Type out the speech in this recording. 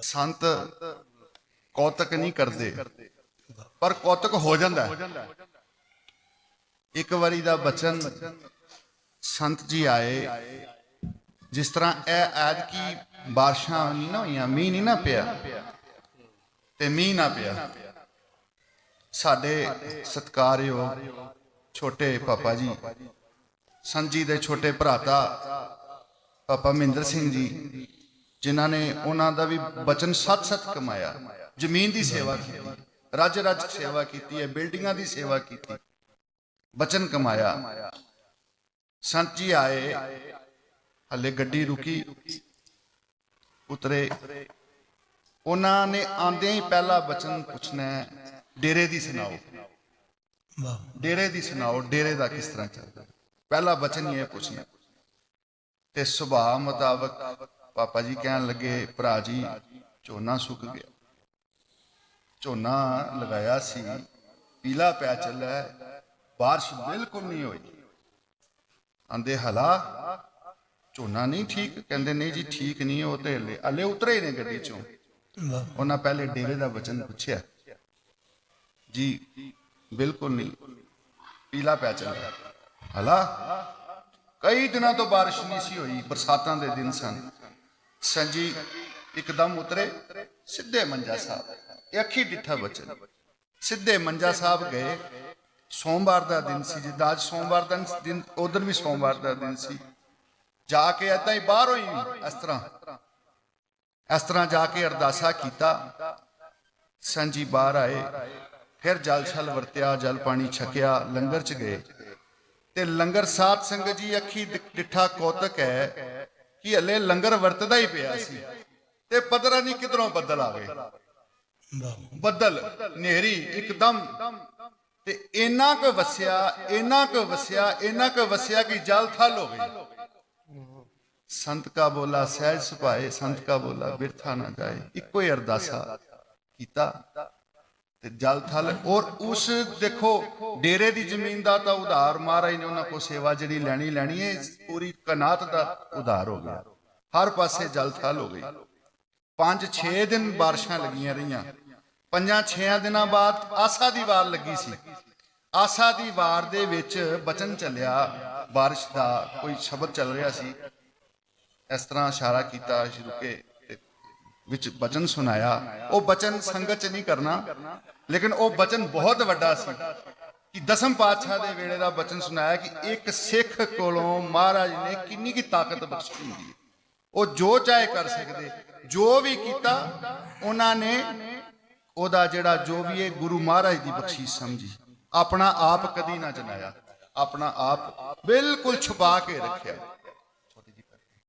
ਸੰਤ ਕੌਤਕ ਨਹੀਂ ਕਰਦੇ। ਪਰ ਕੌਤਕ ਹੋ ਜਾਂਦਾ। ਇੱਕ ਵਾਰੀ ਦਾ ਬਚਨ ਸੰਤ ਜੀ ਆਏ। ਜਿਸ ਤਰ੍ਹਾਂ ਇਹ ਐਦ ਕੀ ਬਾਰਿਸ਼ਾਂ ਨਹੀਂ ਨਾ ਹੋਈਆਂ ਮੀਂਹ ਨਹੀਂ ਨਾ ਪਿਆ। ਤੇ ਮੀਂਹ ਨਾ ਪਿਆ। ਸਾਡੇ ਸਤਿਕਾਰਯੋਗ ਛੋਟੇ ਪਾਪਾ ਜੀ ਸੰਤ ਜੀ ਦੇ ਛੋਟੇ ਭਰਾਤਾ ਪਾਪਾ ਮਹਿੰਦਰ ਸਿੰਘ ਜੀ। ਜਿਨ੍ਹਾਂ ਨੇ ਉਹਨਾਂ ਦਾ ਵੀ ਬਚਨ ਸੱਤ ਸੱਤ ਕਮਾਇਆ। ਜ਼ਮੀਨ ਦੀ ਸੇਵਾ ਕੀਤੀ ਰੱਜ ਰੱਜ ਸੇਵਾ ਕੀਤੀ ਹੈ ਬਿਲਡਿੰਗਾਂ ਦੀ ਸੇਵਾ ਕੀਤੀ ਬਚਨ ਕਮਾਇਆ। ਸੰਤ ਜੀ ਆਏ ਹੱਲੇ ਗੱਡੀ ਰੁਕੀ ਉਤਰੇ। ਉਹਨਾਂ ਨੇ ਆਂਦਿਆਂ ਹੀ ਪਹਿਲਾ ਬਚਨ ਪੁੱਛਣਾ ਹੈ, ਡੇਰੇ ਦੀ ਸੁਣਾਓ। ਵਾਹ। ਡੇਰੇ ਦੀ ਸੁਣਾਓ ਡੇਰੇ ਦਾ ਕਿਸ ਤਰ੍ਹਾਂ ਚੱਲਦਾ? ਪਹਿਲਾ ਬਚਨ ਹੀ ਇਹ ਪੁੱਛਣਾ। ਤੇ ਸੁਭਾਅ ਮੁਤਾਬਕ ਪਾਪਾ ਜੀ ਕਹਿਣ ਲੱਗੇ, ਭਰਾ ਜੀ, ਝੋਨਾ ਸੁੱਕ ਗਿਆ। ਝੋਨਾ ਲਗਾਇਆ ਸੀ, ਪੀਲਾ ਪਿਆ ਚੱਲਾ ਬਾਰਿਸ਼ ਬਿਲਕੁਲ ਨਹੀਂ ਹੋਈ। ਆਂਦੇ, ਹਲਾ, ਝੋਨਾ ਨਹੀਂ ਠੀਕ? ਕਹਿੰਦੇ, ਨਹੀਂ ਜੀ, ਠੀਕ ਨਹੀਂ, ਉਹ ਤੇ ਹਲੇ ਹਲੇ ਉਤਰੇ ਨੇ ਗੱਡੀ ਚੋਂ। ਉਹਨਾਂ ਪਹਿਲੇ ਡੇਰੇ ਦਾ ਵਚਨ ਪੁੱਛਿਆ, ਜੀ, ਬਿਲਕੁਲ ਨਹੀਂ, ਪੀਲਾ ਪੈ ਚੱਲਿਆ। ਹਲਾ, ਕਈ ਦਿਨਾਂ ਤੋਂ ਬਾਰਿਸ਼ ਨਹੀਂ ਸੀ ਹੋਈ, ਬਰਸਾਤਾਂ ਦੇ ਦਿਨ ਸਨ। ਸੰਜੀ ਇੱਕਦਮ ਉਤਰੇ, ਸਿੱਧੇ ਮੰਜਾ ਸਾਹਿਬ। ਇਹ ਅੱਖੀ ਡਿੱਠਾ ਬਚਨ। ਸਿੱਧੇ ਮੰਜਾ ਸਾਹਿਬ ਗਏ। ਸੋਮਵਾਰ ਦਾ ਦਿਨ ਸੀ, ਜਿੱਦਾਂ ਅੱਜ ਸੋਮਵਾਰ ਦਾ ਦਿਨ, ਉਧਰ ਵੀ ਸੋਮਵਾਰ ਦਾ ਦਿਨ ਸੀ। ਜਾ ਕੇ ਏਦਾਂ ਹੀ ਬਾਹਰ ਹੋਈ ਇਸ ਤਰ੍ਹਾਂ ਇਸ ਤਰ੍ਹਾਂ ਜਾ ਕੇ ਅਰਦਾਸਾ ਕੀਤਾ। ਸੰਜੀ ਬਾਹਰ ਆਏ। ਫਿਰ ਜਲ ਛਲ ਵਰਤਿਆ, ਜਲ ਪਾਣੀ ਛਕਿਆ, ਲੰਗਰ ਚ ਗਏ। ਤੇ ਲੰਗਰ ਸਾਧ ਸੰਗਤ ਜੀ, ਅੱਖੀ ਡਿੱਠਾ ਕੌਤਕ ਹੈ। ਕਿ ਹਲੇ ਲੰਗਰ ਵਰਤਦਾ ਹੀ ਪਿਆ ਸੀ। ਤੇ ਪਤਰਾ ਨਹੀਂ ਕਿਧਰੋਂ ਬੱਦਲ ਆ ਗਏ। ਬੱਦਲ, ਨੇਰੀ ਇੱਕਦਮ। ਤੇ ਇੰਨਾ ਕੁ ਵਸਿਆ, ਇੰਨਾ ਕੁ ਵਸਿਆ, ਇੰਨਾ ਕੁ ਵਸਿਆ ਕਿ ਜਲ ਥਲ ਹੋ ਗਈ। ਸੰਤ ਕਾ ਬੋਲਾ ਸਹਿਜ ਸੁਭਾਏ, ਸੰਤ ਕਾ ਬੋਲਾ ਬਿਰਥਾ ਨਾ ਜਾਏ। ਇੱਕੋ ਹੀ ਅਰਦਾਸਾ ਕੀਤਾ। ਤੇ ਜਲ ਥਲ, ਔਰ ਉਸ ਦੇਖੋ, ਡੇਰੇ ਦੀ ਜ਼ਮੀਨ ਦਾ ਤਾਂ ਉਧਾਰ ਮਹਾਰਾਜ ਨੇ ਉਹਨਾਂ ਕੋ ਸੇਵਾ ਜਿਹੜੀ ਲੈਣੀ ਲੈਣੀ ਹੈ ਪੂਰੀ ਕਨਾਤ ਦਾ ਉਧਾਰ ਹੋ ਗਿਆ। ਹਰ ਪਾਸੇ ਜਲ ਥਲ ਹੋ ਗਈ। ਪੰਜ 6 ਦਿਨ ਬਾਰਿਸ਼ਾਂ ਲੱਗੀਆਂ ਰਹੀਆਂ। ਪੰਜਾਂ 6 ਦਿਨਾਂ ਬਾਅਦ ਆਸਾ ਦੀ ਵਾਰ ਲੱਗੀ ਸੀ। ਆਸਾ ਦੀ ਵਾਰ ਦੇ ਵਿੱਚ ਬਚਨ ਚੱਲਿਆ। ਬਾਰਿਸ਼ ਦਾ ਕੋਈ ਸ਼ਬਦ ਚੱਲ ਰਿਹਾ ਸੀ। ਇਸ ਤਰ੍ਹਾਂ ਇਸ਼ਾਰਾ ਕੀਤਾ, ਸ਼ੁਰੂ ਕੇ ਵਿੱਚ ਬਚਨ ਸੁਣਾਇਆ, ਉਹ ਬਚਨ ਸੰਗਤ ਚ ਨਹੀਂ ਕਰਨਾ, ਲੇਕਿਨ ਉਹ ਬਚਨ ਬਹੁਤ ਵੱਡਾ ਸੀ ਕਿ ਦਸਮ ਪਾਤਸ਼ਾਹ ਦੇ ਵੇਲੇ ਦਾ ਬਚਨ ਸੁਣਾਇਆ ਕਿ ਇੱਕ ਸਿੱਖ ਕੋਲੋਂ ਮਹਾਰਾਜ ਨੇ ਕਿੰਨੀ ਕੀ ਤਾਕਤ ਬਖਸ਼ੀ ਹੁੰਦੀ ਹੈ। ਉਹ ਜੋ ਚਾਹੇ ਕਰ ਸਕਦੇ, ਜੋ ਵੀ ਕੀਤਾ, ਉਹਨਾਂ ਨੇ ਉਹਦਾ ਜਿਹੜਾ ਜੋ ਵੀ ਹੈ ਗੁਰੂ ਮਹਾਰਾਜ ਦੀ ਬਖਸ਼ੀਸ਼ ਸਮਝੀ। ਆਪਣਾ ਆਪ ਕਦੀ ਨਾ ਜਨਾਇਆ, ਆਪਣਾ ਆਪ ਬਿਲਕੁਲ ਛੁਪਾ ਕੇ ਰੱਖਿਆ।